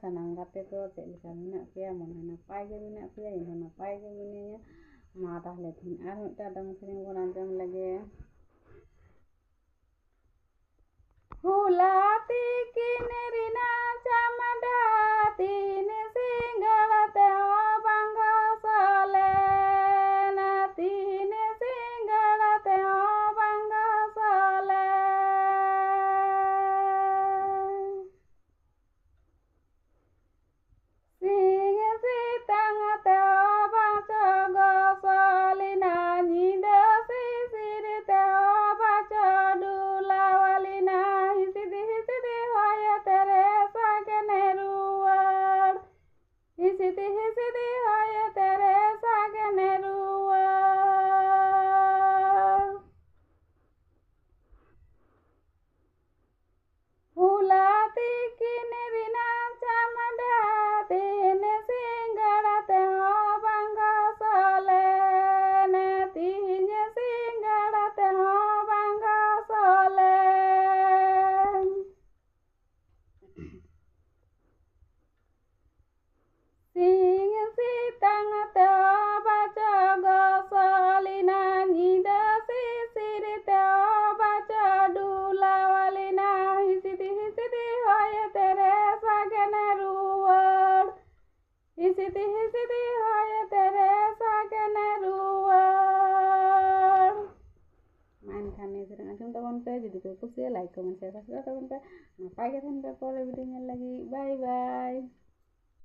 ᱥᱟᱱᱟᱢ ᱜᱟᱛᱮ ᱫᱚ ᱪᱮᱫ ᱞᱮᱠᱟ ᱢᱮᱱᱟᱜ ᱯᱮᱭᱟ ᱢᱚᱱᱮ ᱱᱟᱯᱟᱭ ᱜᱮ ᱢᱮᱱᱟᱜ ᱯᱮᱭᱟ ᱤᱧ ᱦᱚᱸ ᱱᱟᱯᱟᱭ ᱜᱮ ᱢᱤᱱᱟᱹᱧᱟ ᱢᱟ ᱛᱟᱦᱚᱞᱮ ᱫᱤᱱ ᱟᱨ ᱢᱤᱫᱴᱟᱝ ᱫᱚᱝ ᱥᱮᱨᱮᱧ ᱵᱚᱱ ᱟᱸᱡᱚᱢ ᱞᱮᱜᱮ સીધી સીધી હોય ત્યારે સાગને રૂવર মাইন খানি সেটা না কিন্তু মন করে যদি কেউ খুশি লাইক কমেন্ট শেয়ার সাবস্ক্রাইব করবেন পাই পাইকে থাকবে পরে ভিডিও নিয়ে লাগি বাই বাই